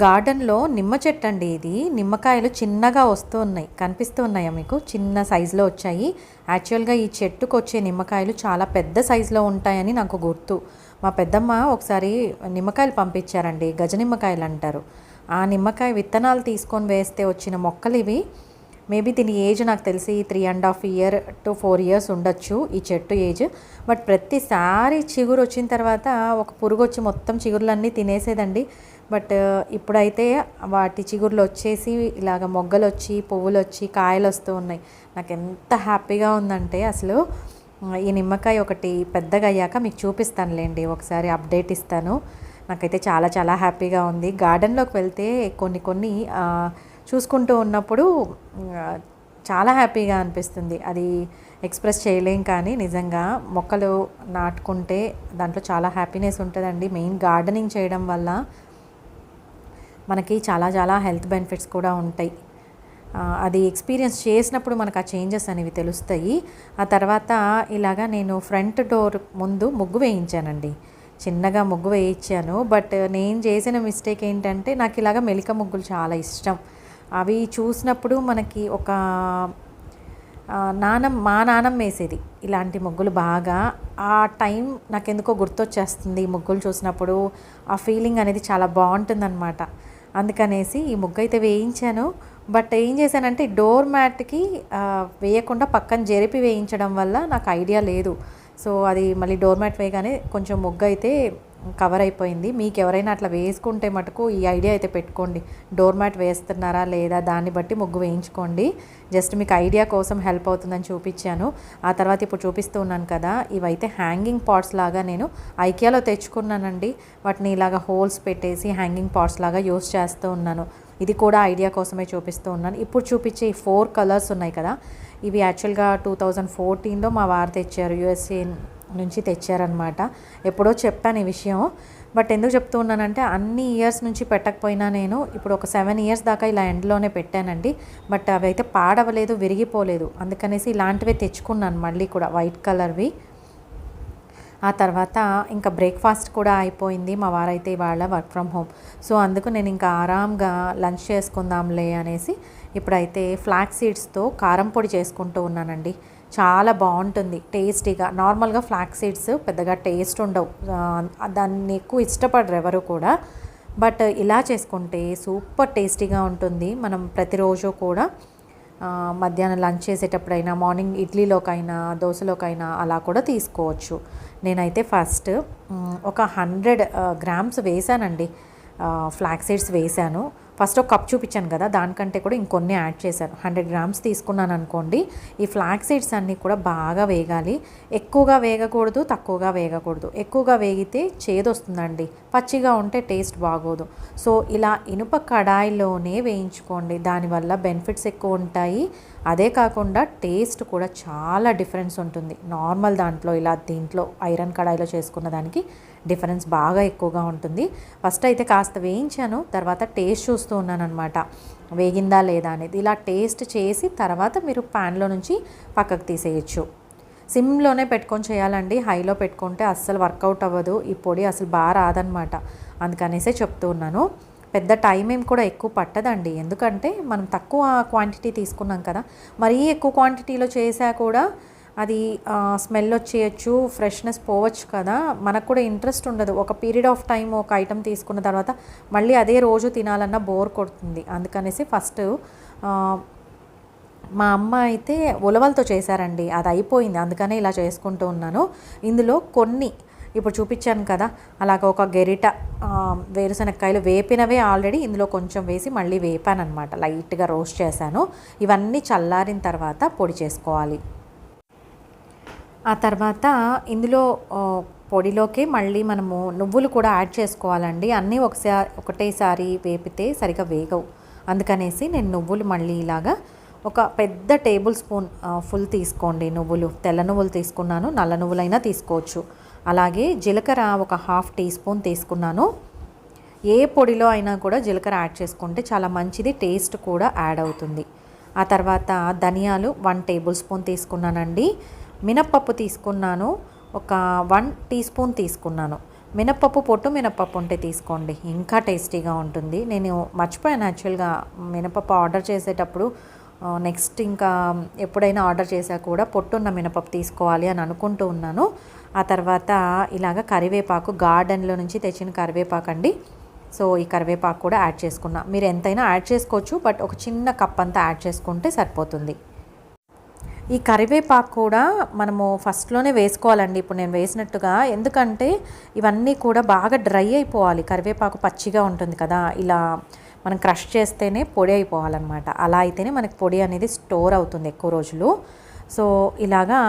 గార్డెన్లో నిమ్మ చెట్టు అండి ఇది. నిమ్మకాయలు చిన్నగా వస్తూ ఉన్నాయి కనిపిస్తూ ఉన్నాయా మీకు? చిన్న సైజులో వచ్చాయి. యాక్చువల్గా ఈ చెట్టుకు వచ్చే నిమ్మకాయలు చాలా పెద్ద సైజులో ఉంటాయని నాకు గుర్తు. మా పెద్దమ్మ ఒకసారి నిమ్మకాయలు పంపించారండి. గజ నిమ్మకాయలు అంటారు. ఆ నిమ్మకాయ విత్తనాలు తీసుకొని వేస్తే వచ్చిన మొక్కలు ఇవి. మేబీ దీని ఏజ్ నాకు తెలిసి three and half year to four years ఉండొచ్చు ఈ చెట్టు ఏజ్. బట్ ప్రతిసారి చిగురు వచ్చిన తర్వాత ఒక పురుగు వచ్చి మొత్తం చిగురులన్నీ తినేసేదండి. బట్ ఇప్పుడైతే వాటి చిగుర్లు వచ్చేసి ఇలాగ మొగ్గలు వచ్చి పువ్వులు వచ్చి కాయలు వస్తూ ఉన్నాయి. నాకు ఎంత హ్యాపీగా ఉందంటే అసలు ఈ నిమ్మకాయ ఒకటి పెద్దగా అయ్యాక మీకు చూపిస్తానులేండి. ఒకసారి అప్డేట్ ఇస్తాను. నాకైతే చాలా చాలా హ్యాపీగా ఉంది. గార్డెన్లోకి వెళ్తే కొన్ని కొన్ని చూసుకుంటూ ఉన్నప్పుడు చాలా హ్యాపీగా అనిపిస్తుంది. అది ఎక్స్ప్రెస్ చేయలేం కానీ నిజంగా మొక్కలు నాటుకుంటే దాంట్లో చాలా హ్యాపీనెస్ ఉంటుందండి. మెయిన్ గార్డెనింగ్ చేయడం వల్ల మనకి చాలా చాలా హెల్త్ బెనిఫిట్స్ కూడా ఉంటాయి. అది ఎక్స్పీరియన్స్ చేసినప్పుడు మనకు ఆ చేంజెస్ అనేవి తెలుస్తాయి. ఆ తర్వాత ఇలాగా నేను ఫ్రంట్ డోర్ ముందు ముగ్గు వేయించానండి. చిన్నగా ముగ్గు వేయించాను. బట్ నేను చేసిన మిస్టేక్ ఏంటంటే నాకు ఇలాగ మెలిక ముగ్గులు చాలా ఇష్టం. అవి చూసినప్పుడు మనకి ఒక నానం మా నానం వేసేది ఇలాంటి ముగ్గులు బాగా. ఆ టైం నాకెందుకో గుర్తొచ్చేస్తుంది ముగ్గులు చూసినప్పుడు. ఆ ఫీలింగ్ అనేది చాలా బాగుంటుందన్నమాట. అందుకనేసి ఈ ముగ్గు అయితే వేయించాను. బట్ ఏం చేశానంటే డోర్ మ్యాట్కి వేయకుండా పక్కన జరిపి వేయించడం వల్ల నాకు ఐడియా లేదు. సో అది మళ్ళీ డోర్ మ్యాట్ వేయగానే కొంచెం ముగ్గు అయితే కవర్ అయిపోయింది. మీకు ఎవరైనా అట్లా వేసుకుంటే మటుకు ఈ ఐడియా అయితే పెట్టుకోండి. డోర్ మ్యాట్ వేస్తున్నారా లేదా దాన్ని బట్టి ముగ్గు వేయించుకోండి. జస్ట్ మీకు ఐడియా కోసం హెల్ప్ అవుతుందని చూపించాను. ఆ తర్వాత ఇప్పుడు చూపిస్తూ ఉన్నాను కదా ఇవైతే హ్యాంగింగ్ పాట్స్ లాగా నేను ఐకియాలో తెచ్చుకున్నానండి. వాటిని ఇలాగ హోల్స్ పెట్టేసి హ్యాంగింగ్ పాట్స్ లాగా యూస్ చేస్తూ ఉన్నాను. ఇది కూడా ఐడియా కోసమే చూపిస్తూ ఉన్నాను. ఇప్పుడు చూపించే ఈ ఫోర్ కలర్స్ ఉన్నాయి కదా ఇవి యాక్చువల్గా టూ థౌజండ్ ఫోర్టీన్లో మా వారు తెచ్చారు. యుఎస్ఏ నుంచి తెచ్చారనమాట ఎప్పుడో చెప్పాను ఈ విషయం. బట్ ఎందుకు చెప్తూ ఉన్నానంటే అన్ని ఇయర్స్ నుంచి పెట్టకపోయినా నేను ఇప్పుడు ఒక సెవెన్ ఇయర్స్ దాకా ఇలా ఎండ్లోనే పెట్టానండి. బట్ అవి అయితే పాడవలేదు విరిగిపోలేదు. అందుకనేసి ఇలాంటివే తెచ్చుకున్నాను మళ్ళీ కూడా వైట్ కలర్వి. ఆ తర్వాత ఇంకా బ్రేక్ఫాస్ట్ కూడా అయిపోయింది మా వారైతే ఇవాళ వర్క్ ఫ్రమ్ హోమ్. సో అందుకు నేను ఇంకా ఆరాంగా లంచ్ చేసుకుందాంలే అనేసి ఇప్పుడైతే ఫ్లాక్ సీడ్స్తో కారం పొడి చేసుకుంటూ ఉన్నానండి. చాలా బాగుంటుంది టేస్టీగా. నార్మల్గా ఫ్లాక్ సీడ్స్ పెద్దగా టేస్ట్ ఉండవు. దాన్ని ఎక్కువ ఇష్టపడరు ఎవరు కూడా. బట్ ఇలా చేసుకుంటే సూపర్ టేస్టీగా ఉంటుంది. మనం ప్రతిరోజు కూడా మధ్యాహ్నం లంచ్ చేసేటప్పుడైనా మార్నింగ్ ఇడ్లీలోకైనా దోశలోకైనా అలా కూడా తీసుకోవచ్చు. నేనైతే ఫస్ట్ ఒక హండ్రెడ్ గ్రామ్స్ వేసానండి. ఫ్లాక్ సీడ్స్ వేసాను. ఫస్ట్ ఒక కప్ చూపించాను కదా దానికంటే కూడా ఇంకొన్ని యాడ్ చేశాను. హండ్రెడ్ గ్రామ్స్ తీసుకున్నాను అనుకోండి. ఈ ఫ్లాక్ సీడ్స్ అన్నీ కూడా బాగా వేగాలి. ఎక్కువగా వేగకూడదు తక్కువగా వేగకూడదు. ఎక్కువగా వేగితే చేదొస్తుందండి. పచ్చిగా ఉంటే టేస్ట్ బాగోదు. సో ఇలా ఇనుప కడాయిలోనే వేయించుకోండి. దానివల్ల బెనిఫిట్స్ ఎక్కువ ఉంటాయి. అదే కాకుండా టేస్ట్ కూడా చాలా డిఫరెన్స్ ఉంటుంది. నార్మల్ దాంట్లో ఇలా దీంట్లో ఐరన్ కడాయిలో చేసుకున్న దానికి డిఫరెన్స్ బాగా ఎక్కువగా ఉంటుంది. ఫస్ట్ అయితే కాస్త వేయించాను తర్వాత టేస్ట్ చూస్తూ ఉన్నాను అనమాట వేగిందా లేదా అనేది ఇలా టేస్ట్ చేసి తర్వాత మీరు ప్యాన్లో నుంచి పక్కకు తీసేయచ్చు. సిమ్లోనే పెట్టుకొని చేయాలండి. హైలో పెట్టుకుంటే అస్సలు వర్కౌట్ అవ్వదు. ఈ పొడి అసలు బాగా రాదనమాట అందుకనేసే చెప్తూ ఉన్నాను. పెద్ద టైం ఏం కూడా ఎక్కువ పట్టదండి. ఎందుకంటే మనం తక్కువ క్వాంటిటీ తీసుకున్నాం కదా. మరీ ఎక్కువ క్వాంటిటీలో చేసా కూడా అది స్మెల్ వచ్చేయచ్చు ఫ్రెష్నెస్ పోవచ్చు కదా. మనకు కూడా ఇంట్రెస్ట్ ఉండదు. ఒక పీరియడ్ ఆఫ్ టైం ఒక ఐటెం తీసుకున్న తర్వాత మళ్ళీ అదే రోజు తినాలన్నా బోర్ కొడుతుంది. అందుకనేసి ఫస్ట్ మా అమ్మ అయితే ఉలవలతో చేశారండి. అది అయిపోయింది. అందుకనే ఇలా చేసుకుంటూ ఉన్నాను. ఇందులో కొన్ని ఇప్పుడు చూపించాను కదా అలాగ ఒక గెరిట వేరుశనక్కాయలు వేపినవే ఆల్రెడీ ఇందులో కొంచెం వేసి మళ్ళీ వేపాను అనమాట లైట్గా రోస్ట్ చేశాను. ఇవన్నీ చల్లారిన తర్వాత పొడి చేసుకోవాలి. ఆ తర్వాత ఇందులో పొడిలోకి మళ్ళీ మనము నువ్వులు కూడా యాడ్ చేసుకోవాలండి. అన్నీ ఒకసారి ఒకటేసారి వేపితే సరిగా వేగవు. అందుకనేసి నేను నువ్వులు మళ్ళీ ఇలాగా ఒక పెద్ద టేబుల్ స్పూన్ ఫుల్ తీసుకోండి నువ్వులు. తెల్ల నువ్వులు తీసుకున్నాను నల్ల నువ్వులైనా తీసుకోవచ్చు. అలాగే జీలకర్ర ఒక హాఫ్ టీ స్పూన్ తీసుకున్నాను. ఏ పొడిలో అయినా కూడా జీలకర్ర యాడ్ చేసుకుంటే చాలా మంచిది టేస్ట్ కూడా యాడ్ అవుతుంది. ఆ తర్వాత ధనియాలు వన్ టేబుల్ స్పూన్ తీసుకున్నానండి. మినప్పప్పు తీసుకున్నాను. ఒక వన్ టీ స్పూన్ తీసుకున్నాను. మినప్పప్పు పొట్టు మినప్పప్పు ఉంటే తీసుకోండి. ఇంకా టేస్టీగా ఉంటుంది. నేను మర్చిపోయాను యాక్చువల్గా మినపప్పు ఆర్డర్ చేసేటప్పుడు. నెక్స్ట్ ఇంకా ఎప్పుడైనా ఆర్డర్ చేసా కూడా పొట్టున్న మినపప్పు తీసుకోవాలి అని అనుకుంటూ ఉన్నాను. ఆ తర్వాత ఇలాగ కరివేపాకు గార్డెన్లో నుంచి తెచ్చిన కరివేపాకు అండి. సో ఈ కరివేపాకు కూడా యాడ్ చేసుకున్నా. మీరు ఎంతైనా యాడ్ చేసుకోవచ్చు బట్ ఒక చిన్న కప్ అంతా యాడ్ చేసుకుంటే సరిపోతుంది. ఈ కరివేపాకు కూడా మనము ఫస్ట్లోనే వేసుకోవాలండి. ఇప్పుడు నేను వేసినట్టుగా ఎందుకంటే ఇవన్నీ కూడా బాగా డ్రై అయిపోవాలి. కరివేపాకు పచ్చిగా ఉంటుంది కదా ఇలా మనం క్రష్ చేస్తేనే పొడి అయిపోవాలన్నమాట. అలా అయితేనే మనకి పొడి అనేది స్టోర్ అవుతుంది ఎక్కువ రోజులు. సో ఇలాగా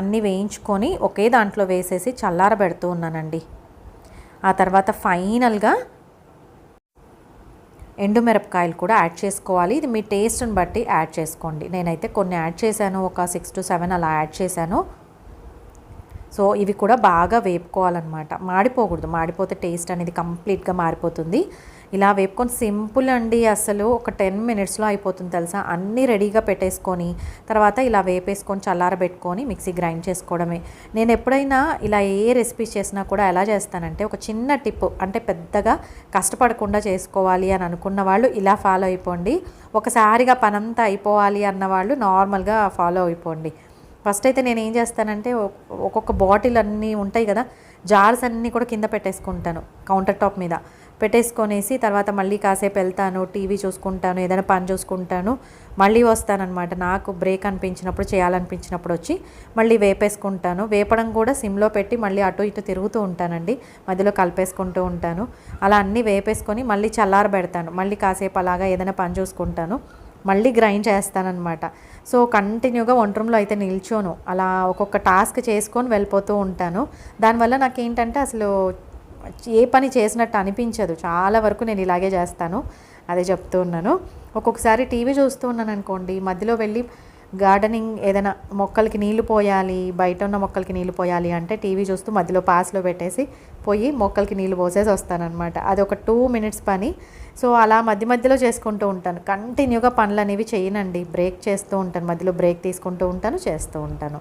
అన్నీ వేయించుకొని ఒకే దాంట్లో వేసేసి చల్లారబెడుతూ ఉన్నానండి. ఆ తర్వాత ఫైనల్గా ఎండుమిరపకాయలు కూడా యాడ్ చేసుకోవాలి. ఇది మీ టేస్ట్ని బట్టి యాడ్ చేసుకోండి. నేనైతే కొన్ని యాడ్ చేశాను. ఒక సిక్స్ టు సెవెన్ అలా యాడ్ చేశాను. సో ఇవి కూడా బాగా వేపుకోవాలన్నమాట. మాడిపోకూడదు. మాడిపోతే టేస్ట్ అనేది కంప్లీట్గా మారిపోతుంది. ఇలా వేపుకొని సింపుల్ అండి అసలు. ఒక టెన్ మినిట్స్లో అయిపోతుంది తెలుసా? అన్నీ రెడీగా పెట్టేసుకొని తర్వాత ఇలా వేపేసుకొని చల్లారబెట్టుకొని మిక్సీ గ్రైండ్ చేసుకోవడమే. నేను ఎప్పుడైనా ఇలా ఏ రెసిపీస్ చేసినా కూడా ఎలా చేస్తానంటే ఒక చిన్న టిప్ అంటే పెద్దగా కష్టపడకుండా చేసుకోవాలి అని అనుకున్న వాళ్ళు ఇలా ఫాలో అయిపోండి. ఒకసారిగా పనంతా అయిపోవాలి అన్న వాళ్ళు నార్మల్గా ఫాలో అయిపోండి. ఫస్ట్ అయితే నేను ఏం చేస్తానంటే ఒక్కొక్క బాటిల్ అన్నీ ఉంటాయి కదా జార్స్ అన్నీ కూడా కింద పెట్టేసుకుంటాను కౌంటర్ టాప్ మీద. పెట్టేసుకొనేసి తర్వాత మళ్ళీ కాసేపు వెళ్తాను టీవీ చూసుకుంటాను ఏదైనా పని చూసుకుంటాను మళ్ళీ వస్తానమాట నాకు బ్రేక్ అనిపించినప్పుడు చేయాలనిపించినప్పుడు వచ్చి మళ్ళీ వేపేసుకుంటాను. వేపడం కూడా సిమ్లో పెట్టి మళ్ళీ అటు ఇటు తిరుగుతూ ఉంటానండి. మధ్యలో కలిపేసుకుంటూ ఉంటాను. అలా అన్నీ వేపేసుకొని మళ్ళీ చల్లారబెడతాను మళ్ళీ కాసేపు అలాగా ఏదైనా పని చూసుకుంటాను. మళ్ళీ గ్రైండ్ చేస్తానన్నమాట. సో కంటిన్యూగా వంట రూమ్లో అయితే నిల్చోను. అలా ఒక్కొక్క టాస్క్ చేసుకొని వెళ్ళిపోతూ ఉంటాను. దానివల్ల నాకేంటంటే అసలు ఏ పని చేసినట్టు అనిపించదు. చాలా వరకు నేను ఇలాగే చేస్తాను. అదే చెప్తూ ఉన్నాను. ఒక్కొక్కసారి టీవీ చూస్తూ ఉన్నాను అనుకోండి మధ్యలో వెళ్ళి గార్డెనింగ్ ఏదైనా మొక్కలకి నీళ్ళు పోయాలి బయట ఉన్న మొక్కలకి నీళ్ళు పోయాలి అంటే టీవీ చూస్తూ మధ్యలో పాస్లో పెట్టేసి పోయి మొక్కలకి నీళ్ళు పోసేసి వస్తానన్నమాట. అది ఒక టూ మినిట్స్ పని. సో అలా మధ్య మధ్యలో చేసుకుంటూ ఉంటాను. కంటిన్యూగా పనులు అనేవి చేయనండి. బ్రేక్ చేస్తూ ఉంటాను. మధ్యలో బ్రేక్ తీసుకుంటూ ఉంటాను చేస్తూ ఉంటాను.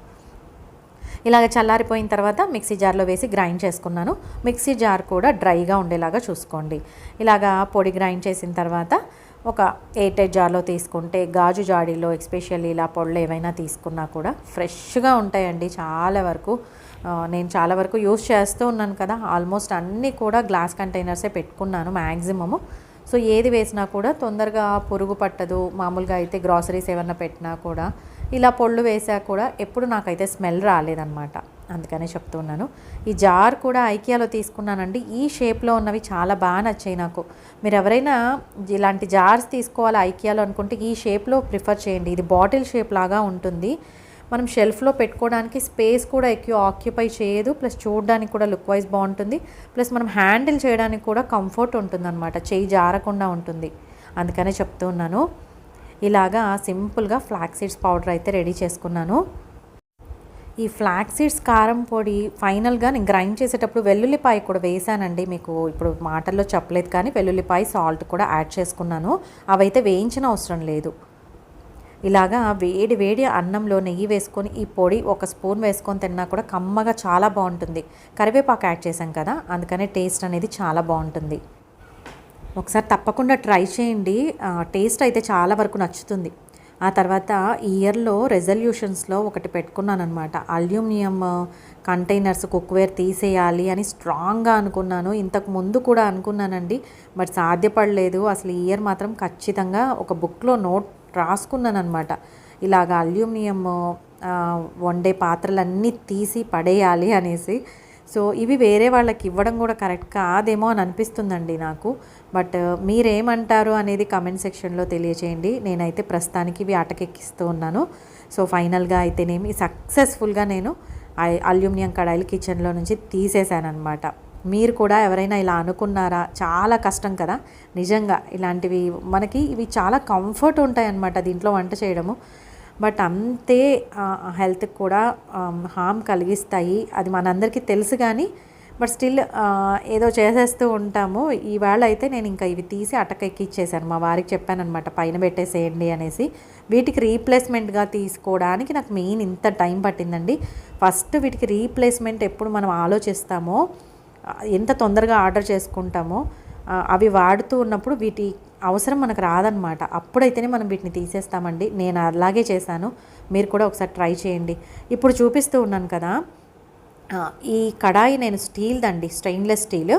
ఇలాగ చల్లారిపోయిన తర్వాత మిక్సీ జార్లో వేసి గ్రైండ్ చేసుకున్నాను. మిక్సీ జార్ కూడా డ్రైగా ఉండేలాగా చూసుకోండి. ఇలాగా పొడి గ్రైండ్ చేసిన తర్వాత ఒక ఎయిట్ ఎయిట్ జార్లో తీసుకుంటే గాజు జాడీలో ఎక్స్పెషల్లీ ఇలా పొళ్ళు ఏవైనా తీసుకున్నా కూడా ఫ్రెష్గా ఉంటాయండి చాలా వరకు. నేను చాలా వరకు యూస్ చేస్తూ ఉన్నాను కదా. ఆల్మోస్ట్ అన్నీ కూడా గ్లాస్ కంటైనర్సే పెట్టుకున్నాను మ్యాక్సిమము సో ఏది వేసినా కూడా తొందరగా పురుగు పట్టదు. మామూలుగా అయితే గ్రాసరీస్ ఏమన్నా పెట్టినా కూడా ఇలా పొళ్ళు వేసాక కూడా ఎప్పుడు నాకైతే స్మెల్ రాలేదన్నమాట. అందుకనే చెప్తున్నాను ఈ జార్ కూడా ఐకియాలో తీసుకున్నానండి. ఈ షేప్లో ఉన్నవి చాలా బాగా నచ్చాయి నాకు. మీరు ఎవరైనా ఇలాంటి జార్స్ తీసుకోవాలి ఐకియాలో అనుకుంటే ఈ షేప్లో ప్రిఫర్ చేయండి. ఇది బాటిల్ షేప్ లాగా ఉంటుంది. మనం షెల్ఫ్లో పెట్టుకోవడానికి స్పేస్ కూడా ఎక్కువ ఆక్యుపై చేయదు. ప్లస్ చూడడానికి కూడా లుక్ వైజ్ బాగుంటుంది. ప్లస్ మనం హ్యాండిల్ చేయడానికి కూడా కంఫర్ట్ ఉంటుంది అనమాట చేయి జారకుండా ఉంటుంది. అందుకనే చెప్తూ ఉన్నాను. ఇలాగా సింపుల్గా ఫ్లాక్ సీడ్స్ పౌడర్ అయితే రెడీ చేసుకున్నాను. ఈ ఫ్లాక్ సీడ్స్ కారం పొడి ఫైనల్గా నేను గ్రైండ్ చేసేటప్పుడు వెల్లుల్లిపాయ కూడా వేసానండి. మీకు ఇప్పుడు మాటల్లో చెప్పలేదు కానీ వెల్లుల్లిపాయ సాల్ట్ కూడా యాడ్ చేసుకున్నాను. అవైతే వేయించిన అవసరం లేదు. ఇలాగా వేడి వేడి అన్నంలో నెయ్యి వేసుకొని ఈ పొడి ఒక స్పూన్ వేసుకొని తిన్నా కూడా కమ్మగా చాలా బాగుంటుంది. కరివేపాకు యాడ్ చేసాం కదా అందుకనే టేస్ట్ అనేది చాలా బాగుంటుంది. ఒకసారి తప్పకుండా ట్రై చేయండి. టేస్ట్ అయితే చాలా వరకు నచ్చుతుంది. ఆ తర్వాత ఇయర్లో రెజల్యూషన్స్లో ఒకటి పెట్టుకున్నాను అనమాట అల్యూమినియం కంటైనర్స్ కుక్వేర్ తీసేయాలి అని స్ట్రాంగ్గా అనుకున్నాను. ఇంతకు ముందు కూడా అనుకున్నానండి. బట్ సాధ్యపడలేదు. అసలు ఇయర్ మాత్రం ఖచ్చితంగా ఒక బుక్లో నోట్ రాసుకున్నాను అనమాట ఇలాగ అల్యూమినియం వండే పాత్రలన్నీ తీసి పడేయాలి అనేసి సో ఇవి వేరే వాళ్ళకి ఇవ్వడం కూడా కరెక్ట్ కాదేమో అని అనిపిస్తుందండి నాకు. బట్ uh, మీరేమంటారు అనేది కమెంట్ సెక్షన్లో తెలియచేయండి. నేనైతే ప్రస్తుతానికి ఇవి అటకెక్కిస్తూ ఉన్నాను. సో ఫైనల్గా అయితేనేమి సక్సెస్ఫుల్గా నేను ఐ- అల్యూమినియం కడాయిలు కిచెన్లో నుంచి తీసేశానమాట మీరు కూడా ఎవరైనా ఇలా అనుకున్నారా? చాలా కష్టం కదా. నిజంగా ఇలాంటివి మనకి ఇవి చాలా కంఫర్ట్ ఉంటాయి అన్నమాట దీంట్లో వంట చేయడము. బట్ అంతే హెల్త్కి కూడా హామ్ కలిగిస్తాయి. అది మనందరికీ తెలుసు కానీ బట్ స్టిల్ ఏదో చేసేస్తూ ఉంటాము. ఈవేళ అయితే నేను ఇంకా ఇవి తీసి అటకెక్కిచ్చేసాను మా వారికి చెప్పానమాట పైన పెట్టేసేయండి అనేసి. వీటికి రీప్లేస్మెంట్గా తీసుకోవడానికి నాకు మెయిన్ ఇంత టైం పట్టిందండి. ఫస్ట్ వీటికి రీప్లేస్మెంట్ ఎప్పుడు మనం ఆలోచిస్తామో ఎంత తొందరగా ఆర్డర్ చేసుకుంటామో అవి వాడుతూ ఉన్నప్పుడు వీటి అవసరం మనకు రాదనమాట అప్పుడైతేనే మనం వీటిని తీసేస్తామండి. నేను అలాగే చేశాను. మీరు కూడా ఒకసారి ట్రై చేయండి. ఇప్పుడు చూపిస్తూ ఉన్నాను కదా. ఈ కడాయి నేను స్టీల్దండి స్టెయిన్లెస్ స్టీల్.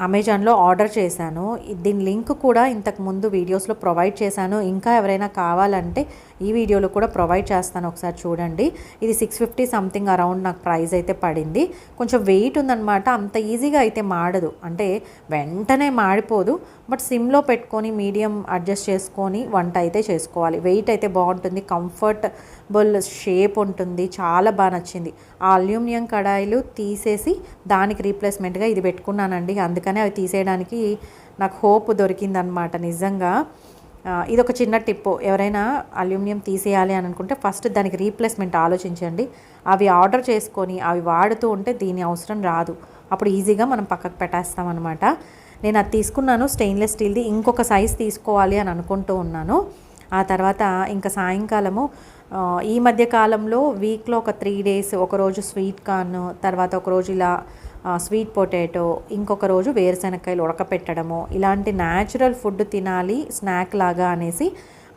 అమెజాన్లో ఆర్డర్ చేశాను. దీని లింక్ కూడా ఇంతకు ముందు వీడియోస్లో ప్రొవైడ్ చేశాను. ఇంకా ఎవరైనా కావాలంటే ఈ వీడియోలో కూడా ప్రొవైడ్ చేస్తాను ఒకసారి చూడండి. ఇది సిక్స్ ఫిఫ్టీ సంథింగ్ అరౌండ్ నాకు ప్రైస్ అయితే పడింది. కొంచెం వెయిట్ ఉందన్నమాట. అంత ఈజీగా అయితే మాడదు. అంటే వెంటనే మాడిపోదు. బట్ సిమ్లో పెట్టుకొని మీడియం అడ్జస్ట్ చేసుకొని వంట అయితే చేసుకోవాలి. వెయిట్ అయితే బాగుంటుంది. కంఫర్టబుల్ షేప్ ఉంటుంది. చాలా బాగా నచ్చింది. ఆ అల్యూమినియం కడాయిలు తీసేసి దానికి రీప్లేస్మెంట్గా ఇది పెట్టుకున్నానండి. అందుకనే అవి తీసేయడానికి నాకు హోప్ దొరికిందనమాట నిజంగా. ఇది ఒక చిన్న టిప్పు ఎవరైనా అల్యూమినియం తీసేయాలి అని అనుకుంటే ఫస్ట్ దానికి రీప్లేస్మెంట్ ఆలోచించండి. అవి ఆర్డర్ చేసుకొని అవి వాడుతూ ఉంటే దీని అవసరం రాదు. అప్పుడు ఈజీగా మనం పక్కకు పెట్టేస్తాం అనమాట నేను అది తీసుకున్నాను స్టెయిన్లెస్ స్టీల్ది. ఇంకొక సైజ్ తీసుకోవాలి అని అనుకుంటూ ఉన్నాను. ఆ తర్వాత ఇంకా సాయంకాలము ఈ మధ్య కాలంలో వీక్లో ఒక త్రీ డేస్ ఒకరోజు స్వీట్ కార్న్ తర్వాత ఒకరోజు ఇలా స్వీట్ పొటాటో ఇంకొక రోజు వేరుశెనక్కాయలు ఉడకపెట్టడము ఇలాంటి న్యాచురల్ ఫుడ్ తినాలి స్నాక్ లాగా అనేసి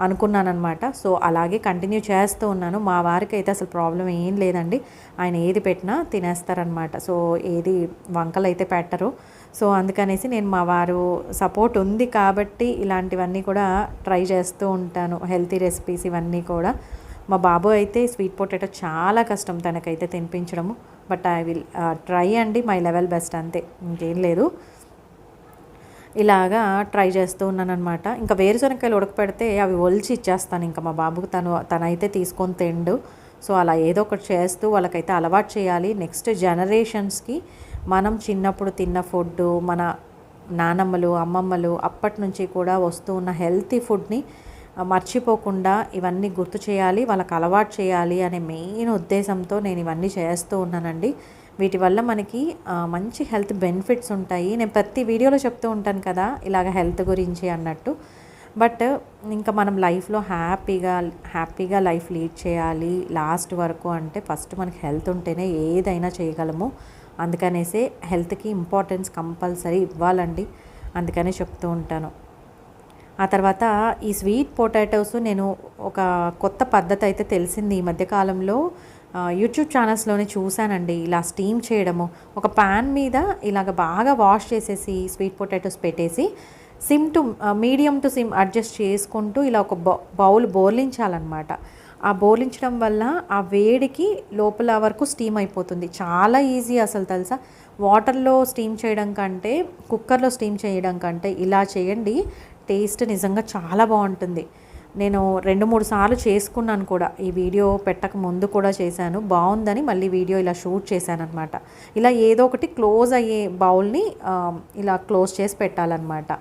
అనుకున్నానమాట సో అలాగే కంటిన్యూ చేస్తూ ఉన్నాను. మా వారికి అయితే అసలు ప్రాబ్లం ఏం లేదండి. ఆయన ఏది పెట్టినా తినేస్తారనమాట సో ఏది వంకలు అయితే పెట్టరు. సో అందుకనేసి నేను మా వారు సపోర్ట్ ఉంది కాబట్టి ఇలాంటివన్నీ కూడా ట్రై చేస్తూ ఉంటాను. హెల్తీ రెసిపీస్ ఇవన్నీ కూడా. మా బాబు అయితే స్వీట్ పొటాటో చాలా కష్టం తనకైతే తినిపించడము. బట్ ఐ విల్ ట్రై అండి మై లెవెల్ బెస్ట్ అంతే ఇంకేం లేదు. ఇలాగా ట్రై చేస్తూ ఉన్నానమాట ఇంకా వేరుశనక్కాయలు ఉడకపెడితే అవి ఒలిచి ఇచ్చేస్తాను. ఇంకా మా బాబుకు తను తనైతే తీసుకొని తిండు. సో అలా ఏదో ఒకటి చేస్తూ వాళ్ళకైతే అలవాటు చేయాలి. నెక్స్ట్ జనరేషన్స్కి మనం చిన్నప్పుడు తిన్న ఫుడ్ మన నానమ్మలు అమ్మమ్మలు అప్పటి నుంచి కూడా వస్తూ ఉన్న హెల్తీ ఫుడ్ని మర్చిపోకుండా ఇవన్నీ గుర్తు చేయాలి వాళ్ళకి అలవాటు చేయాలి అనే మెయిన్ ఉద్దేశంతో నేను ఇవన్నీ చేస్తూ ఉన్నానండి. వీటి వల్ల మనకి మంచి హెల్త్ బెనిఫిట్స్ ఉంటాయి. నేను ప్రతి వీడియోలో చెప్తూ ఉంటాను కదా ఇలాగ హెల్త్ గురించి అన్నట్టు. బట్ ఇంకా మనం లైఫ్లో హ్యాపీగా హ్యాపీగా లైఫ్ లీడ్ చేయాలి లాస్ట్ వరకు అంటే ఫస్ట్ మనకి హెల్త్ ఉంటేనే ఏదైనా చేయగలము. అందుకనేసే హెల్త్కి ఇంపార్టెన్స్ కంపల్సరీ ఇవ్వాలండి. అందుకనే చెప్తూ ఉంటాను. ఆ తర్వాత ఈ స్వీట్ పొటాటోస్ నేను ఒక కొత్త పద్ధతి అయితే తెలిసింది ఈ మధ్యకాలంలో యూట్యూబ్ ఛానల్స్లోనే చూశానండి ఇలా స్టీమ్ చేయడము. ఒక పాన్ మీద ఇలాగ బాగా వాష్ చేసేసి స్వీట్ పొటాటోస్ పెట్టేసి sim to medium to sim adjust చేసుకుంటూ ఇలా ఒక బౌ బౌల్ బోర్లించాలన్నమాట. ఆ బోర్లించడం వల్ల ఆ వేడికి లోపల వరకు స్టీమ్ అయిపోతుంది. చాలా ఈజీ అసలు తెలుసా? వాటర్లో స్టీమ్ చేయడం కంటే కుక్కర్లో స్టీమ్ చేయడం కంటే ఇలా చేయండి. టేస్ట్ నిజంగా చాలా బాగుంటుంది. నేను రెండు మూడు సార్లు చేసుకున్నాను కూడా. ఈ వీడియో పెట్టక ముందు కూడా చేశాను. బాగుందని మళ్ళీ వీడియో ఇలా షూట్ చేశాను అనమాట ఇలా ఏదో ఒకటి క్లోజ్ అయ్యే బౌల్ని ఇలా క్లోజ్ చేసి పెట్టాలన్నమాట.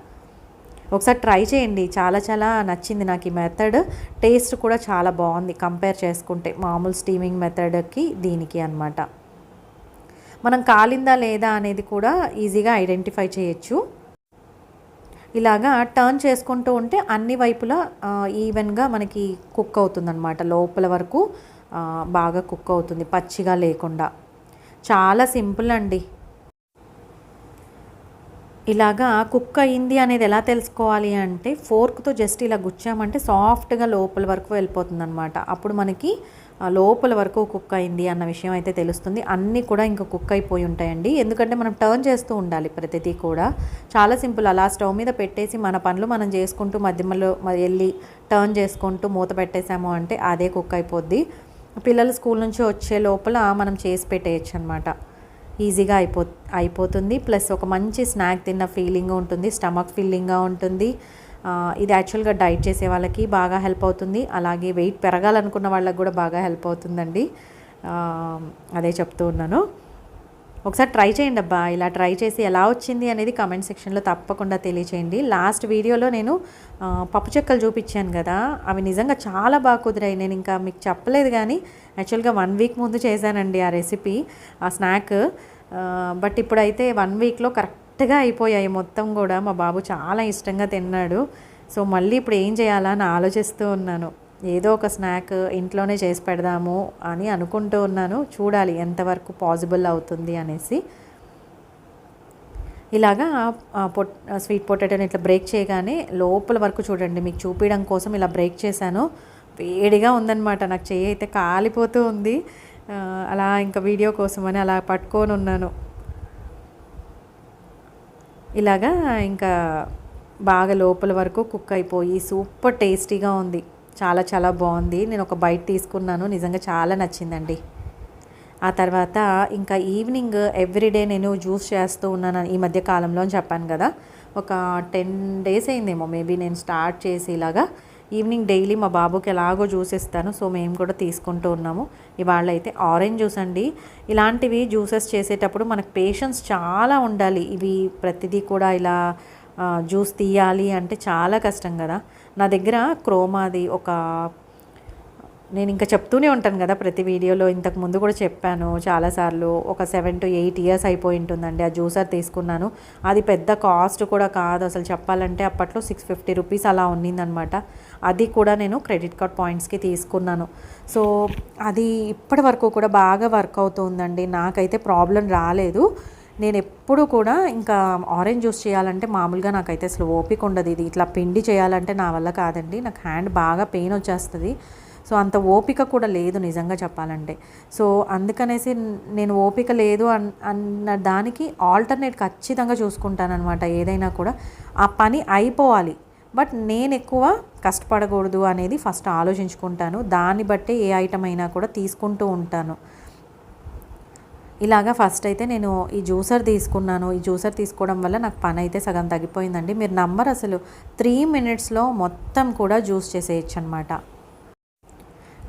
ఒకసారి ట్రై చేయండి. చాలా చాలా నచ్చింది నాకు ఈ మెథడ్. టేస్ట్ కూడా చాలా బాగుంది కంపేర్ చేసుకుంటే. మామూలు స్టీమింగ్ మెథడ్కి దీనికి అనమాట మనం కాలిందా లేదా అనేది కూడా ఈజీగా ఐడెంటిఫై చేయొచ్చు. ఇలాగా టర్న్ చేసుకుంటూ ఉంటే అన్ని వైపులా ఈవెన్గా మనకి కుక్ అవుతుందన్నమాట. లోపల వరకు బాగా కుక్ అవుతుంది పచ్చిగా లేకుండా. చాలా సింపుల్ అండి. ఇలాగా కుక్ అయింది అనేది ఎలా తెలుసుకోవాలి అంటే ఫోర్క్తో జస్ట్ ఇలా గుచ్చామంటే సాఫ్ట్గా లోపల వరకు వెళ్ళిపోతుంది అనమాట అప్పుడు మనకి లోపల వరకు కుక్ అయింది అన్న విషయం అయితే తెలుస్తుంది. అన్నీ కూడా ఇంకా కుక్ అయిపోయి ఉంటాయండి. ఎందుకంటే మనం టర్న్ చేస్తూ ఉండాలి ప్రతిదీ కూడా. చాలా సింపుల్ అలా స్టవ్ మీద పెట్టేసి మన పనులు మనం చేసుకుంటూ మధ్యలో మరి వెళ్ళి టర్న్ చేసుకుంటూ మూత పెట్టేసాము అంటే అదే కుక్ అయిపోద్ది. పిల్లలు స్కూల్ నుంచి వచ్చే లోపల మనం చేసి పెట్టేయచ్చు అనమాట ఈజీగా అయిపో అయిపోతుంది. ప్లస్ ఒక మంచి స్నాక్ తిన్న ఫీలింగ్ ఉంటుంది. స్టమక్ ఫీలింగ్గా ఉంటుంది. ఇది యాక్చువల్గా డైట్ చేసే వాళ్ళకి బాగా హెల్ప్ అవుతుంది. అలాగే వెయిట్ పెరగాలనుకున్న వాళ్ళకి కూడా బాగా హెల్ప్ అవుతుందండి. అదే చెప్తూ ఉన్నాను. ఒకసారి ట్రై చేయండి అబ్బా. ఇలా ట్రై చేసి ఎలా వచ్చింది అనేది కమెంట్ సెక్షన్లో తప్పకుండా తెలియచేయండి. లాస్ట్ వీడియోలో నేను పప్పు చెక్కలు చూపించాను కదా. అవి నిజంగా చాలా బాగా కుదిరాయి. నేను ఇంకా మీకు చెప్పలేదు కానీ యాక్చువల్గా వన్ వీక్ ముందు చేశానండి ఆ రెసిపీ ఆ స్నాక్. బట్ ఇప్పుడైతే వన్ వీక్లో కరెక్ట్ మెత్తగా అయిపోయాయి. మొత్తం కూడా మా బాబు చాలా ఇష్టంగా తిన్నాడు. సో మళ్ళీ ఇప్పుడు ఏం చేయాలా అని ఆలోచిస్తూ ఉన్నాను. ఏదో ఒక స్నాక్ ఇంట్లోనే చేసి పెడదాము అని అనుకుంటూ ఉన్నాను. చూడాలి ఎంతవరకు పాసిబుల్ అవుతుంది అనేసి. ఇలాగా పొట్ స్వీట్ పొటాటోని ఇట్లా బ్రేక్ చేయగానే లోపల వరకు చూడండి మీకు చూపించడం కోసం ఇలా బ్రేక్ చేశాను. వేడిగా ఉందన్నమాట. నాకు చెయ్యి అయితే కాలిపోతూ ఉంది. అలా ఇంకా వీడియో కోసం అని అలా పట్టుకొని ఉన్నాను. ఇలాగా ఇంకా బాగా లోపల వరకు కుక్ అయిపోయి సూపర్ టేస్టీగా ఉంది. చాలా చాలా బాగుంది. నేను ఒక బైట్ తీసుకున్నాను. నిజంగా చాలా నచ్చిందండి. ఆ తర్వాత ఇంకా ఈవినింగ్ ఎవ్రీడే నేను జ్యూస్ చేస్తూ ఉన్నాను ఈ మధ్య కాలంలో అని చెప్పాను కదా. ఒక టెన్ డేస్ అయిందేమో మేబీ నేను స్టార్ట్ చేసి ఇలాగా ఈవినింగ్ డైలీ మా బాబుకి ఎలాగో జ్యూస్ ఇస్తాను సో మేము కూడా తీసుకుంటూ ఉన్నాము. ఇవాళ అయితే ఆరెంజ్ జ్యూస్ అండి. ఇలాంటివి జ్యూసెస్ చేసేటప్పుడు మనకు పేషెన్స్ చాలా ఉండాలి. ఇవి ప్రతిదీ కూడా ఇలా జ్యూస్ తీయాలి అంటే చాలా కష్టం కదా. నా దగ్గర క్రోమాది ఒక నేను ఇంకా చెప్తూనే ఉంటాను కదా ప్రతి వీడియోలో. ఇంతకు ముందు కూడా చెప్పాను చాలాసార్లు ఒక సెవెన్ టు ఎయిట్ ఇయర్స్ అయిపోయి ఉంటుందండి. ఆ జ్యూసర్ తీసుకున్నాను. అది పెద్ద కాస్ట్ కూడా కాదు. అసలు చెప్పాలంటే అప్పట్లో సిక్స్ ఫిఫ్టీ రూపీస్ అలా ఉన్నిందనమాట. అది కూడా నేను క్రెడిట్ కార్డ్ పాయింట్స్కి తీసుకున్నాను. సో అది ఇప్పటి వరకు కూడా బాగా వర్క్ అవుతుందండి. నాకైతే ప్రాబ్లం రాలేదు. నేను ఎప్పుడు కూడా ఇంకా ఆరెంజ్ జ్యూస్ చేయాలంటే మామూలుగా నాకైతే అసలు ఓపిక ఉండదు. ఇది ఇట్లా పిండి చేయాలంటే నా వల్ల కాదండి. నాకు హ్యాండ్ బాగా పెయిన్ వచ్చేస్తుంది. సో అంత ఓపిక కూడా లేదు నిజంగా చెప్పాలంటే. సో అందుకనేసి నేను ఓపిక లేదు అన్ అన్న దానికి ఆల్టర్నేట్ ఖచ్చితంగా చూసుకుంటానమాట ఏదైనా కూడా. ఆ పని అయిపోవాలి. బట్ నేను ఎక్కువ కష్టపడకూడదు అనేది ఫస్ట్ ఆలోచించుకుంటాను. దాన్ని బట్టే ఏ ఐటమ్ అయినా కూడా తీసుకుంటూ ఉంటాను. ఇలాగా ఫస్ట్ అయితే నేను ఈ జ్యూసర్ తీసుకున్నాను. ఈ జ్యూసర్ తీసుకోవడం వల్ల నాకు పని అయితే సగం తగ్గిపోయిందండి. మీరు నంబర్ అసలు త్రీ మినిట్స్లో మొత్తం కూడా జ్యూస్ చేసేయచ్చు అనమాట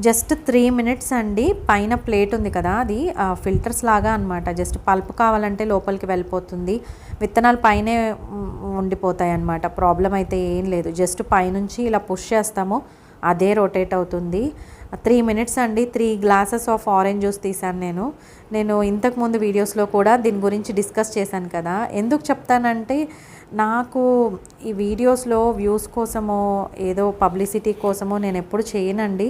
జస్ట్ త్రీ మినిట్స్ అండి. పైన ప్లేట్ ఉంది కదా అది. ఫిల్టర్స్ లాగా అనమాట జస్ట్ పల్ప్ కావాలంటే లోపలికి వెళ్ళిపోతుంది. విత్తనాలు పైనే ఉండిపోతాయి అనమాట ప్రాబ్లం అయితే ఏం లేదు. జస్ట్ పైనుంచి ఇలా పుష్ చేస్తాము. అదే రొటేట్ అవుతుంది. త్రీ మినిట్స్ అండి. Three glasses of orange juice తీసాను నేను. నేను ఇంతకుముందు వీడియోస్లో కూడా దీని గురించి డిస్కస్ చేశాను కదా. ఎందుకు చెప్తానంటే నాకు ఈ వీడియోస్లో వ్యూస్ కోసమో ఏదో పబ్లిసిటీ కోసమో నేను ఎప్పుడు చేయనండి.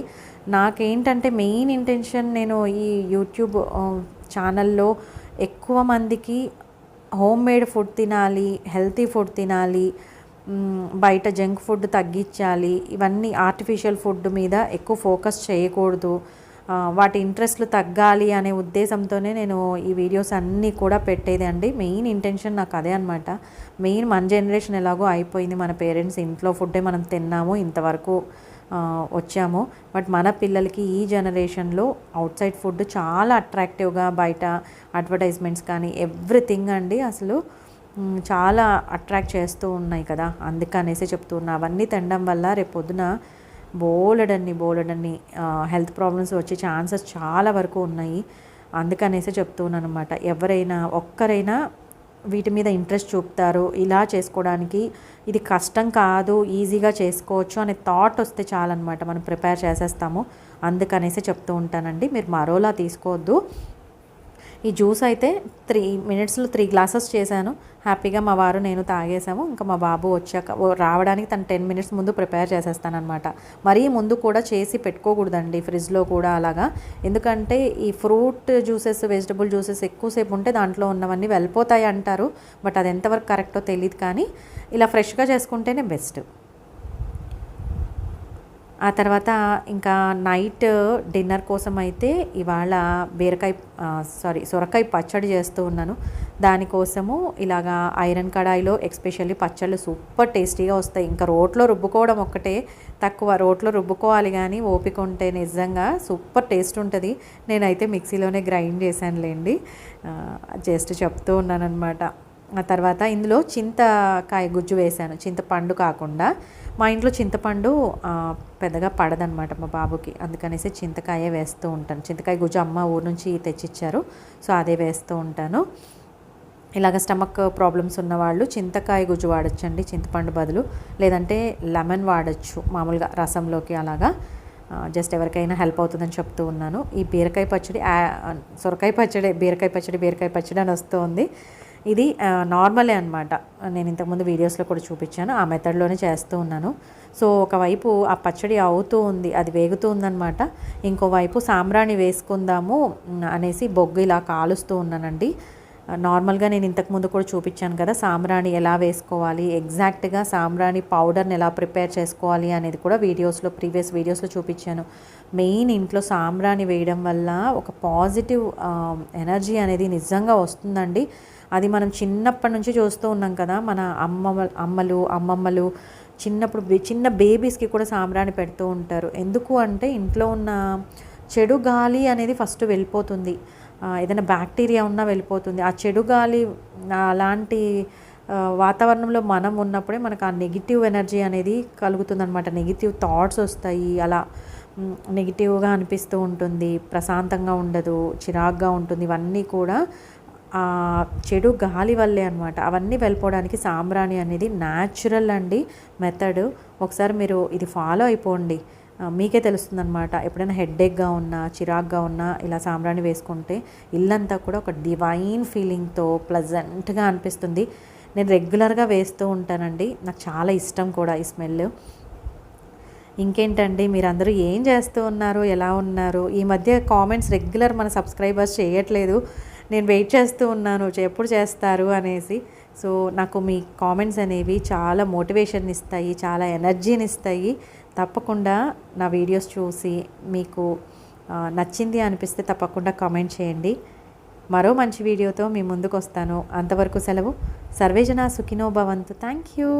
నాకేంటంటే మెయిన్ ఇంటెన్షన్ నేను ఈ యూట్యూబ్ ఛానల్లో ఎక్కువ మందికి హోమ్ మేడ్ ఫుడ్ తినాలి హెల్తీ ఫుడ్ తినాలి బయట జంక్ ఫుడ్ తగ్గించాలి ఇవన్నీ ఆర్టిఫిషియల్ ఫుడ్ మీద ఎక్కువ ఫోకస్ చేయకూడదు. వాటి ఇంట్రెస్ట్లు తగ్గాలి అనే ఉద్దేశంతోనే నేను ఈ వీడియోస్ అన్నీ కూడా పెట్టేది అండి. మెయిన్ ఇంటెన్షన్ నాకు అదే అనమాట మెయిన్ మన జనరేషన్ ఎలాగో అయిపోయింది. మన పేరెంట్స్ ఇంట్లో ఫుడ్డే మనం తిన్నాము ఇంతవరకు వచ్చాము. బట్ మన పిల్లలకి ఈ జనరేషన్లో అవుట్ సైడ్ ఫుడ్ చాలా అట్రాక్టివ్గా బయట అడ్వర్టైజ్మెంట్స్ కానీ ఎవ్రీథింగ్ అండి అసలు చాలా అట్రాక్ట్ చేస్తూ ఉన్నాయి కదా. అందుకనేసి చెప్తున్నా. అవన్నీ తినడం వల్ల రేపు పొద్దున బోలెడన్ని బోలెడన్ని హెల్త్ ప్రాబ్లమ్స్ వచ్చే ఛాన్సెస్ చాలా వరకు ఉన్నాయి. అందుకనేసి చెప్తున్నాను అనమాట ఎవరైనా ఒక్కరైనా వీటి మీద ఇంట్రెస్ట్ చూపుతారు. ఇలా చేసుకోవడానికి ఇది కష్టం కాదు ఈజీగా చేసుకోవచ్చు అనే థాట్ వస్తే చాలన్నమాట. మనం ప్రిపేర్ చేసేస్తాము. అందుకనేసి చెప్తూ ఉంటానండి. మీరు మరోలా తీసుకోవద్దు. ఈ జ్యూస్ అయితే త్రీ మినిట్స్లో త్రీ గ్లాసెస్ చేశాను. హ్యాపీగా మా వారు నేను తాగేసాము ఇంకా మా బాబు వచ్చాక రావడానికి తను టెన్ మినిట్స్ ముందు ప్రిపేర్ చేసేస్తానమాట మరీ ముందు కూడా చేసి పెట్టుకోకూడదండి ఫ్రిడ్జ్లో కూడా అలాగా. ఎందుకంటే ఈ ఫ్రూట్ జ్యూసెస్ వెజిటబుల్ జ్యూసెస్ ఎక్కువసేపు ఉంటే దాంట్లో ఉన్నవన్నీ వెళ్ళిపోతాయి అంటారు. బట్ అది ఎంతవరకు కరెక్టో తెలియదు కానీ ఇలా ఫ్రెష్గా చేసుకుంటేనే బెస్ట్. ఆ తర్వాత ఇంకా నైట్ డిన్నర్ కోసం అయితే ఇవాళ బీరకాయ సారీ సొరకాయ పచ్చడి చేస్తూ ఉన్నాను. దానికోసము ఇలాగా ఐరన్ కడాయిలో ఎక్స్పెషల్లీ పచ్చళ్ళు సూపర్ టేస్టీగా వస్తాయి. ఇంకా రోట్లో రుబ్బుకోవడం ఒక్కటే తక్కువ. రోట్లో రుబ్బుకోవాలి కానీ ఓపిక ఉంటే నిజంగా సూపర్ టేస్ట్ ఉంటుంది. నేనైతే మిక్సీలోనే గ్రైండ్ చేశానులేండి. జస్ట్ చెప్తూ ఉన్నాను అనమాట ఆ తర్వాత ఇందులో చింతకాయ గుజ్జు వేశాను. చింతపండు కాకుండా మా ఇంట్లో చింతపండు పెద్దగా పడదనమాట మా బాబుకి. అందుకనేసి చింతకాయ వేస్తూ ఉంటాను. చింతకాయ గుజ్జు అమ్మ ఊరు నుంచి తెచ్చిచ్చారు. సో అదే వేస్తూ ఉంటాను. ఇలాగ స్టమక్ ప్రాబ్లమ్స్ ఉన్నవాళ్ళు చింతకాయ గుజ్జు వాడచ్చండి చింతపండు బదులు. లేదంటే లెమన్ వాడచ్చు మామూలుగా రసంలోకి అలాగా. జస్ట్ ఎవరికైనా హెల్ప్ అవుతుందని చెప్తూ ఉన్నాను. ఈ బీరకాయ పచ్చడి సొరకాయ పచ్చడి బీరకాయ పచ్చడి బీరకాయ పచ్చడి అని వస్తూ ఉంది. ఇది నార్మలే అనమాట నేను ఇంతకుముందు వీడియోస్లో కూడా చూపించాను. ఆ మెథడ్లోనే చేస్తూ ఉన్నాను. సో ఒకవైపు ఆ పచ్చడి అవుతూ ఉంది అది వేగుతూ ఉందనమాట ఇంకోవైపు సాంబ్రాణి వేసుకుందాము అనేసి బొగ్గు ఇలా కాలుస్తూ ఉన్నానండి. నార్మల్గా నేను ఇంతకుముందు కూడా చూపించాను కదా సాంబ్రాణి ఎలా వేసుకోవాలి ఎగ్జాక్ట్గా సాంబ్రాణి పౌడర్ని ఎలా ప్రిపేర్ చేసుకోవాలి అనేది కూడా వీడియోస్లో ప్రీవియస్ వీడియోస్లో చూపించాను. మెయిన్ ఇంట్లో సాంబ్రాణి వేయడం వల్ల ఒక పాజిటివ్ ఎనర్జీ అనేది నిజంగా వస్తుందండి. అది మనం చిన్నప్పటి నుంచి చూస్తూ ఉన్నాం కదా మన అమ్మ అమ్మలు అమ్మమ్మలు చిన్నప్పుడు చిన్న బేబీస్కి కూడా సాంబ్రాణి పెడుతూ ఉంటారు. ఎందుకు అంటే ఇంట్లో ఉన్న చెడు గాలి అనేది ఫస్ట్ వెళ్ళిపోతుంది. ఏదైనా బ్యాక్టీరియా ఉన్నా వెళ్ళిపోతుంది. ఆ చెడు గాలి అలాంటి వాతావరణంలో మనం ఉన్నప్పుడే మనకు ఆ నెగిటివ్ ఎనర్జీ అనేది కలుగుతుందనమాట నెగిటివ్ థాట్స్ వస్తాయి. అలా నెగిటివ్గా అనిపిస్తూ ఉంటుంది. ప్రశాంతంగా ఉండదు చిరాగ్గా ఉంటుంది. ఇవన్నీ కూడా చెడు గాలి వల్లే అనమాట అవన్నీ వెళ్ళిపోవడానికి సాంబ్రాణి అనేది న్యాచురల్ అండి మెథడ్ ఒకసారి మీరు ఇది ఫాలో అయిపోండి. మీకే తెలుస్తుందనమాట ఎప్పుడైనా హెడ్ఏక్గా ఉన్నా చిరాగ్గా ఉన్నా ఇలా సాంబ్రాణి వేసుకుంటే ఇల్లంతా కూడా ఒక డివైన్ ఫీలింగ్తో ప్లజెంట్గా అనిపిస్తుంది. నేను రెగ్యులర్గా వేస్తూ ఉంటానండి. నాకు చాలా ఇష్టం కూడా ఈ స్మెల్ ఇంకేంటండి? మీరందరూ ఏం చేస్తూ ఉన్నారు? ఎలా ఉన్నారు? ఈ మధ్య కామెంట్స్ రెగ్యులర్ మన సబ్స్క్రైబర్స్ చేయట్లేదు. నేను వెయిట్ చేస్తూ ఉన్నాను ఎప్పుడు చేస్తారు అనేసి. సో నాకు మీ కామెంట్స్ అనేవి చాలా మోటివేషన్ ఇస్తాయి చాలా ఎనర్జీని ఇస్తాయి. తప్పకుండా నా వీడియోస్ చూసి మీకు నచ్చింది అనిపిస్తే తప్పకుండా కామెంట్ చేయండి. మరో మంచి వీడియోతో మీ ముందుకు వస్తాను అంతవరకు సెలవు. సర్వేజన సుఖినో భవంతు. Thank you